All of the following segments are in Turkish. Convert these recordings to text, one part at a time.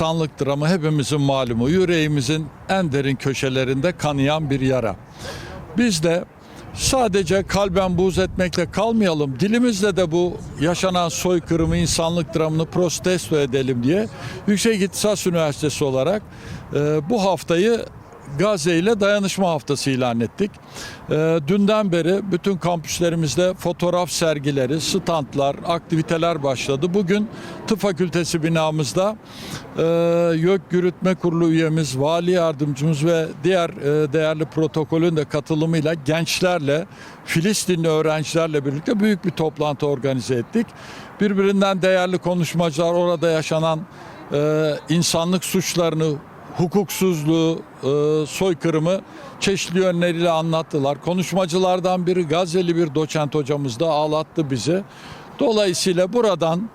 insanlık dramı hepimizin malumu. Yüreğimizin en derin köşelerinde kanayan bir yara. Biz de sadece kalben buğz etmekle kalmayalım. Dilimizle de bu yaşanan soykırımı, insanlık dramını protesto edelim diye Yüksek İhtisas Üniversitesi olarak e, bu haftayı Gazze ile dayanışma haftası ilan ettik. Ee, dünden beri bütün kampüslerimizde fotoğraf sergileri, standlar, aktiviteler başladı. Bugün Tıp Fakültesi binamızda e, YÖK Yürütme Kurulu üyemiz, vali yardımcımız ve diğer e, değerli protokolün de katılımıyla gençlerle, Filistinli öğrencilerle birlikte büyük bir toplantı organize ettik. Birbirinden değerli konuşmacılar orada yaşanan e, insanlık suçlarını, hukuksuzluğu, e, soykırımı çeşitli yönleriyle anlattılar. Konuşmacılardan biri Gazze'li bir doçent hocamız da ağlattı bizi. Dolayısıyla buradan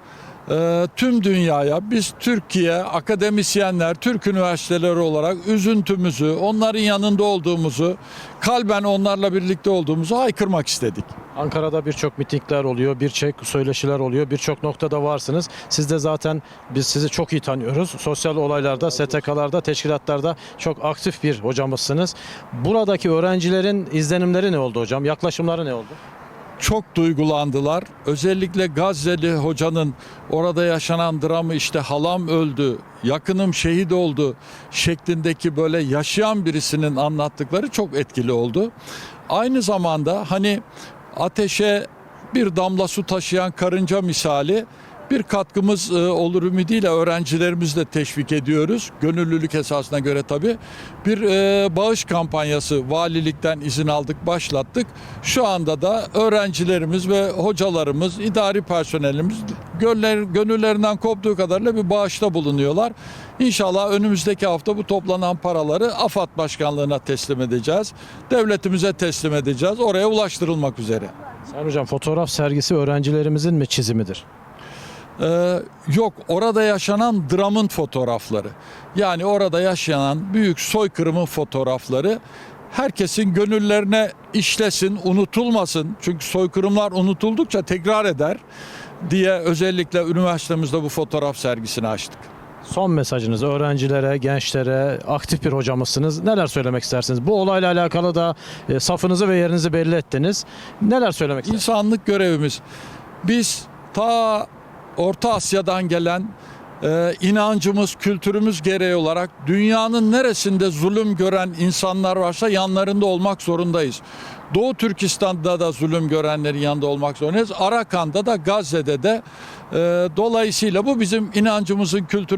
e, tüm dünyaya biz Türkiye akademisyenler, Türk üniversiteleri olarak üzüntümüzü, onların yanında olduğumuzu, kalben onlarla birlikte olduğumuzu haykırmak istedik. Ankara'da birçok mitingler oluyor, birçok söyleşiler oluyor, birçok noktada varsınız. Siz de zaten biz sizi çok iyi tanıyoruz. Sosyal olaylarda, STK'larda, teşkilatlarda çok aktif bir hocamızsınız. Buradaki öğrencilerin izlenimleri ne oldu hocam? Yaklaşımları ne oldu? çok duygulandılar. Özellikle Gazze'li hocanın orada yaşanan dramı işte halam öldü, yakınım şehit oldu şeklindeki böyle yaşayan birisinin anlattıkları çok etkili oldu. Aynı zamanda hani ateşe bir damla su taşıyan karınca misali bir katkımız e, olur ümidiyle öğrencilerimizi de teşvik ediyoruz. Gönüllülük esasına göre tabii. Bir e, bağış kampanyası valilikten izin aldık, başlattık. Şu anda da öğrencilerimiz ve hocalarımız, idari personelimiz göller, gönüllerinden koptuğu kadarıyla bir bağışta bulunuyorlar. İnşallah önümüzdeki hafta bu toplanan paraları AFAD Başkanlığı'na teslim edeceğiz. Devletimize teslim edeceğiz. Oraya ulaştırılmak üzere. Sayın hocam fotoğraf sergisi öğrencilerimizin mi çizimidir? Ee, yok orada yaşanan dramın fotoğrafları. Yani orada yaşanan büyük soykırımın fotoğrafları herkesin gönüllerine işlesin, unutulmasın. Çünkü soykırımlar unutuldukça tekrar eder diye özellikle üniversitemizde bu fotoğraf sergisini açtık. Son mesajınız öğrencilere, gençlere, aktif bir hocamızsınız. Neler söylemek istersiniz? Bu olayla alakalı da e, safınızı ve yerinizi belli ettiniz. Neler söylemek istersiniz? İnsanlık görevimiz. Biz ta Orta Asya'dan gelen e, inancımız, kültürümüz gereği olarak dünyanın neresinde zulüm gören insanlar varsa yanlarında olmak zorundayız. Doğu Türkistan'da da zulüm görenlerin yanında olmak zorundayız. Arakan'da da Gazze'de de. E, dolayısıyla bu bizim inancımızın, kültürümüzün